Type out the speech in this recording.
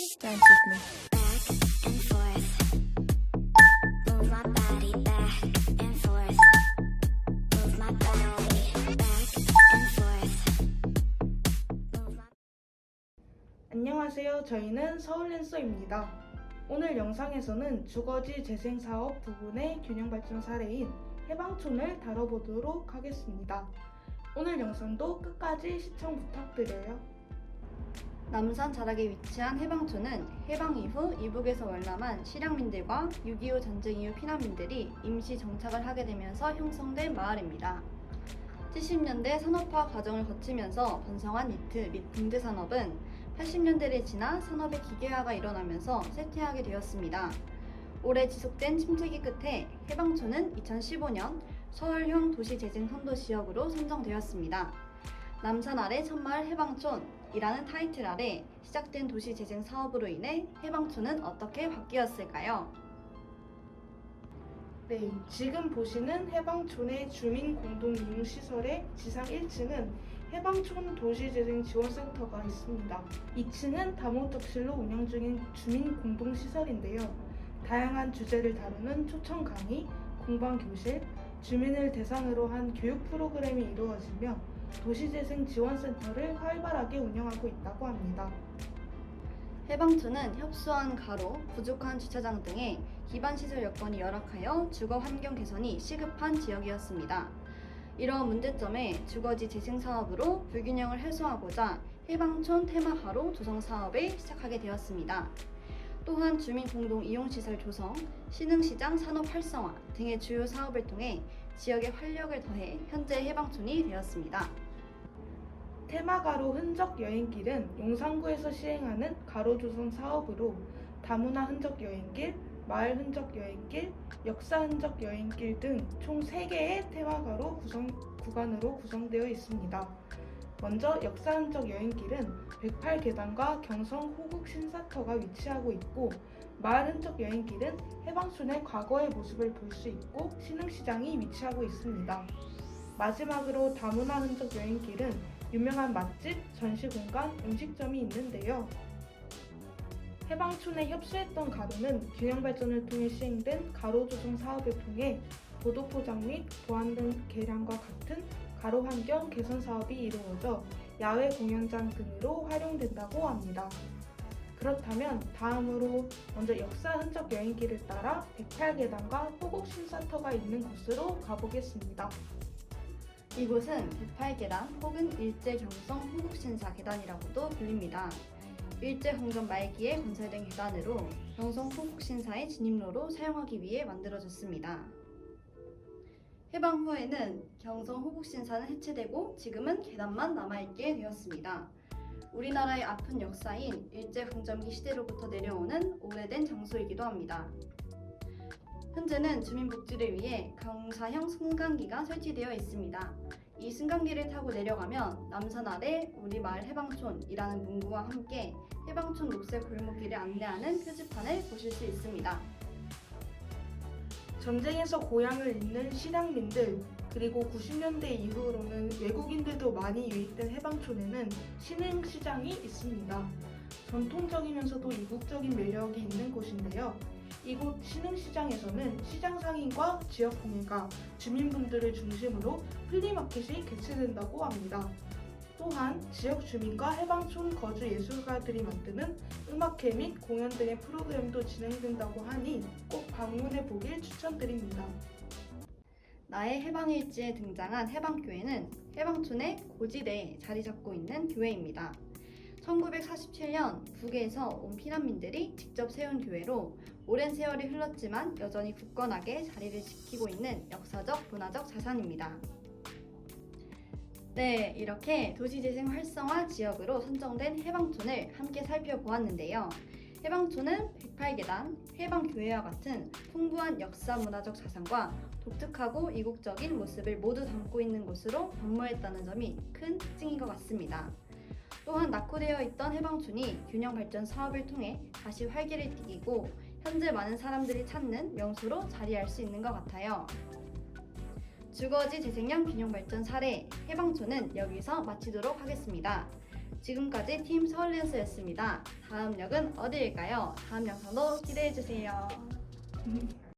Dance with me. 안녕하세요. 저희는 서울랜서입니다. 오늘 영상에서는 주거지 재생 사업 부분의 균형 발전 사례인 해방촌을 다뤄보도록 하겠습니다. 오늘 영상도 끝까지 시청 부탁드려요. 남산 자락에 위치한 해방촌은 해방 이후 이북에서 월남한 실향민들과 6.25 전쟁 이후 피난민들이 임시 정착을 하게 되면서 형성된 마을입니다. 70년대 산업화 과정을 거치면서 번성한 니트 및 붕대 산업은 80년대를 지나 산업의 기계화가 일어나면서 쇠퇴하게 되었습니다. 오래 지속된 침체기 끝에 해방촌은 2015년 서울형 도시재생 선도 지역으로 선정되었습니다. 남산 아래 천마을 해방촌 이라는 타이틀 아래 시작된 도시 재생 사업으로 인해 해방촌은 어떻게 바뀌었을까요? 네, 지금 보시는 해방촌의 주민 공동 이용 시설의 지상 1층은 해방촌 도시재생 지원센터가 있습니다. 2층은 다목적실로 운영 중인 주민 공동 시설인데요. 다양한 주제를 다루는 초청 강의, 공방 교실, 주민을 대상으로 한 교육 프로그램이 이루어지며 도시재생 지원센터를 활발하게 운영하고 있다고 합니다. 해방촌은 협소한 가로, 부족한 주차장 등의 기반시설 여건이 열악하여 주거 환경 개선이 시급한 지역이었습니다. 이러한 문제점에 주거지 재생 사업으로 불균형을 해소하고자 해방촌 테마 가로 조성 사업을 시작하게 되었습니다. 또한 주민 공동 이용 시설 조성, 신흥시장 산업 활성화 등의 주요 사업을 통해 지역에 활력을 더해 현재 해방촌이 되었습니다. 테마가로 흔적 여행길은 용산구에서 시행하는 가로 조성 사업으로 다문화 흔적 여행길, 마을 흔적 여행길, 역사 흔적 여행길 등 총 3개의 테마가로 구성, 구간으로 구성되어 있습니다. 먼저 역사 흔적 여행길은 108계단과 경성 호국 신사터가 위치하고 있고 마을 흔적 여행길은 해방촌의 과거의 모습을 볼 수 있고 신흥시장이 위치하고 있습니다. 마지막으로 다문화 흔적 여행길은 유명한 맛집, 전시공간, 음식점이 있는데요. 해방촌에 협소했던 가로는 균형 발전을 통해 시행된 가로 조성 사업을 통해 보도 포장 및 보안 등 개량과 같은 가로 환경 개선 사업이 이루어져 야외 공연장 등으로 활용된다고 합니다. 그렇다면 다음으로 먼저 역사 흔적 여행길을 따라 108계단과 호국 신사터가 있는 곳으로 가보겠습니다. 이곳은 108계단 혹은 일제경성 호국신사 계단이라고도 불립니다. 일제강점 말기에 건설된 계단으로 경성 호국신사의 진입로로 사용하기 위해 만들어졌습니다. 해방 후에는 경성 호국신사는 해체되고 지금은 계단만 남아있게 되었습니다. 우리나라의 아픈 역사인 일제강점기 시대로부터 내려오는 오래된 장소이기도 합니다. 현재는 주민복지를 위해 경사형 승강기가 설치되어 있습니다. 이 승강기를 타고 내려가면 남산 아래 우리 마을 해방촌이라는 문구와 함께 해방촌 녹색 골목길을 안내하는 표지판을 보실 수 있습니다. 전쟁에서 고향을 잃는 실향민들 그리고 90년대 이후로는 외국인들도 많이 유입된 해방촌에는 신흥시장이 있습니다. 전통적이면서도 이국적인 매력이 있는 곳인데요. 이곳 신흥시장에서는 시장 상인과 지역 공예가 주민분들을 중심으로 플리마켓이 개최된다고 합니다. 또한 지역 주민과 해방촌 거주 예술가들이 만드는 음악회 및 공연 등의 프로그램도 진행된다고 하니 꼭 방문해 보길 추천드립니다. 나의 해방일지에 등장한 해방교회는 해방촌의 고지대에 자리 잡고 있는 교회입니다. 1947년 북에서 온 피난민들이 직접 세운 교회로 오랜 세월이 흘렀지만 여전히 굳건하게 자리를 지키고 있는 역사적 문화적 자산입니다. 네, 이렇게 도시재생 활성화 지역으로 선정된 해방촌을 함께 살펴보았는데요. 해방촌은 108계단, 해방교회와 같은 풍부한 역사 문화적 자산과 독특하고 이국적인 모습을 모두 담고 있는 곳으로 변모했다는 점이 큰 특징인 것 같습니다. 또한 낙후되어 있던 해방촌이 균형 발전 사업을 통해 다시 활기를 띠고 현재 많은 사람들이 찾는 명소로 자리할 수 있는 것 같아요. 주거지 재생형 균형 발전 사례 해방촌은 여기서 마치도록 하겠습니다. 지금까지 팀 서울랜스였습니다. 다음 역은 어디일까요? 다음 영상도 기대해주세요.